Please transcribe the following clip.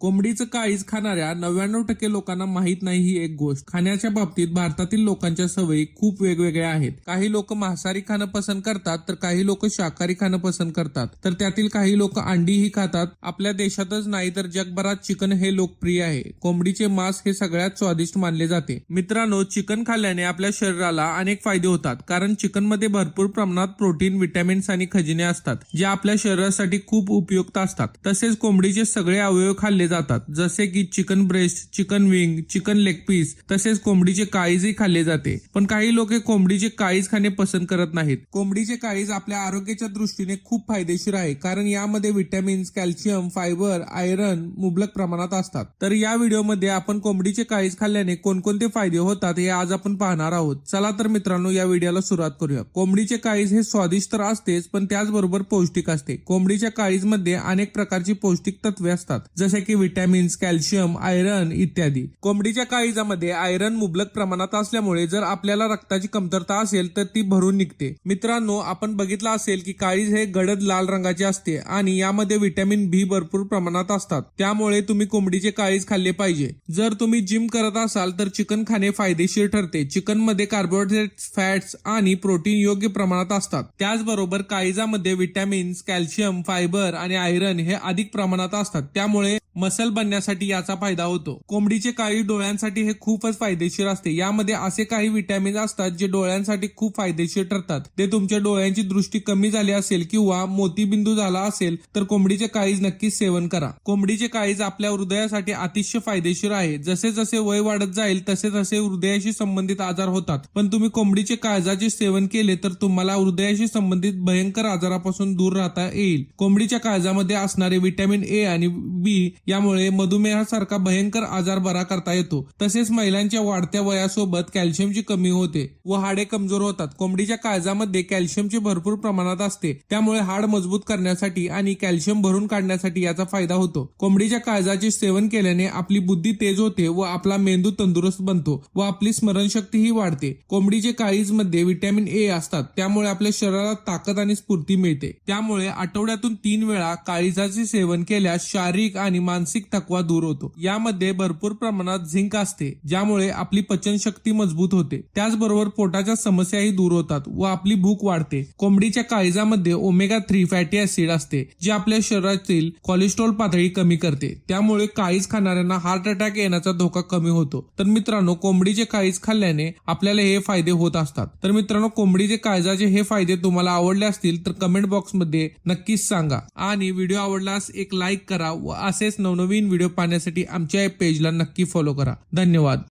कोंबडीचं काळीज खाणाऱ्या नव्याण्णव टक्के लोकांना माहीत नाही ही एक गोष्ट. खाण्याच्या बाबतीत भारतातील लोकांच्या सवयी खूप वेगवेगळ्या आहेत. काही लोक मांसाहारी खाणं पसंत करतात तर काही लोक शाकाहारी खाणं पसंत करतात. तर त्यातील काही लोक अंडीही खातात. आपल्या देशातच नाही तर जगभरात चिकन हे लोकप्रिय आहे. कोंबडीचे मांस हे सगळ्यात स्वादिष्ट मानले जाते. मित्रांनो चिकन खाल्ल्याने आपल्या शरीराला अनेक फायदे होतात कारण चिकनमध्ये भरपूर प्रमाणात प्रोटीन विटॅमिन्स आणि खजिने असतात जे आपल्या शरीरासाठी खूप उपयुक्त असतात. तसेच कोंबडीचे सगळे अवयव खाल्ले जातात. जसे की chicken breast chicken wing chicken leg piece तसेच कोंबडीचे काळीजही खाल्ले जाते. पण काही लोक कोंबडीचे काळीज खाणे पसंत करत नाहीत. कोंबडीचे काळीज आपल्या आरोग्याच्या दृष्टीने खूप फायदेशीर आहे कारण यामध्ये व्हिटॅमिन्स कॅल्शियम फायबर आयरन मुबलक प्रमाणात असतात. तर या व्हिडिओमध्ये आपण कोंबडीचे काळीज खाल्ल्याने कोणकोणते फायदे होतात हे आज आपण पाहणार आहोत. चला तर मित्रांनो या व्हिडिओला सुरुवात करूया. कोंबडीचे काळीज हे स्वादिष्ट तर असतेच पण त्याचबरोबर पौष्टिक असते. कोंबडीच्या काळीजमध्ये अनेक प्रकारची पौष्टिक तत्वे असतात जसे की विटॅमिन्स कॅल्शियम आयरन इत्यादी. कोंबडीच्या काळीजामध्ये आयरन मुबलक प्रमाणात असल्यामुळे जर आपल्याला रक्ताची कमतरता असेल तर ती भरून निघते. मित्रांनो आपण बघितलं असेल की काळीज हे गडद लाल रंगाचे असते आणि यामध्ये व्हिटॅमिन बी भरपूर प्रमाणात असतात. त्यामुळे तुम्ही कोंबडीचे काळीज खाल्ले पाहिजे. जर तुम्ही जिम करत असाल तर चिकन खाणे फायदेशीर ठरते. चिकनमध्ये कार्बोहायड्रेट्स फॅट्स आणि प्रोटीन योग्य प्रमाणात असतात. त्याचबरोबर काळीजामध्ये विटॅमिन्स कॅल्शियम फायबर आणि आयरन हे अधिक प्रमाणात असतात. त्यामुळे मसल बनण्यासाठी याचा फायदा होतो. कोंबडीचे काळी डोळ्यांसाठी हे खूपच फायदेशीर असते. यामध्ये असे काही विटॅमिन असतात जे डोळ्यांसाठी खूप फायदेशीर ठरतात. ते तुमच्या डोळ्यांची दृष्टी कमी झाली असेल किंवा मोतीबिंदू झाला असेल तर कोंबडीचे काळीज नक्कीच सेवन करा. कोंबडीचे काळीज आपल्या हृदयासाठी अतिशय फायदेशीर आहे. जसे जसे वय वाढत जाईल तसे तसे हृदयाशी संबंधित आजार होतात. पण तुम्ही कोंबडीचे काळजाचे सेवन केले तर तुम्हाला हृदयाशी संबंधित भयंकर आजारापासून दूर राहता येईल. कोंबडीच्या काळजामध्ये असणारे विटॅमिन ए आणि बी त्यामुळे मधुमेहासारखा भयंकर आजार बरा करता येतो. तसेच महिलांच्या वाढत्या वयासोबत कॅल्शियमची कमी होते व हाडे कमजोर होतात. कोंबडीच्या काळजामध्ये कॅल्शियमचे भरपूर प्रमाणात असते. त्यामुळे हाड मजबूत करण्यासाठी आणि कॅल्शियम भरून काढण्यासाठी याचा फायदा होतो. कोंबडीच्या काळजाचे सेवन केल्याने आपली बुद्धी तेज होते व आपला मेंदू तंदुरुस्त बनतो व आपली स्मरणशक्तीही वाढते. कोंबडीचे काळीजमध्ये व्हिटॅमिन ए असतात. त्यामुळे आपल्या शरीराला ताकद आणि स्फूर्ती मिळते. त्यामुळे आठवड्यातून तीन वेळा काळीजाचे सेवन केल्यास शारीरिक आणि मानसिक थकवा दूर होतो. यामध्ये भरपूर प्रमाणात झिंक असते ज्यामुळे आपली पचनशक्ती मजबूत होते. त्याचबरोबर पोटाच्या समस्याही दूर होतात व आपली भूक वाढते. कोंबडीच्या काळजामध्ये ओमेगा थ्री फॅटी ऍसिड असते जे आपल्या शरीरातील कोलेस्ट्रॉल पातळी कमी करते. त्यामुळे काळीज खाणाऱ्यांना हार्ट अटॅक येण्याचा धोका कमी होतो. तर मित्रांनो कोंबडीचे काळीज खाल्ल्याने आपल्याला हे फायदे होत असतात. तर मित्रांनो कोंबडीचे काळजाचे हे फायदे तुम्हाला आवडले असतील तर कमेंट बॉक्समध्ये नक्कीच सांगा. आणि व्हिडिओ आवडल्यास एक लाईक करा व असेच नवनवीन व्हिडिओ पाहण्यासाठी आमच्या या पेजला नक्की फॉलो करा. धन्यवाद.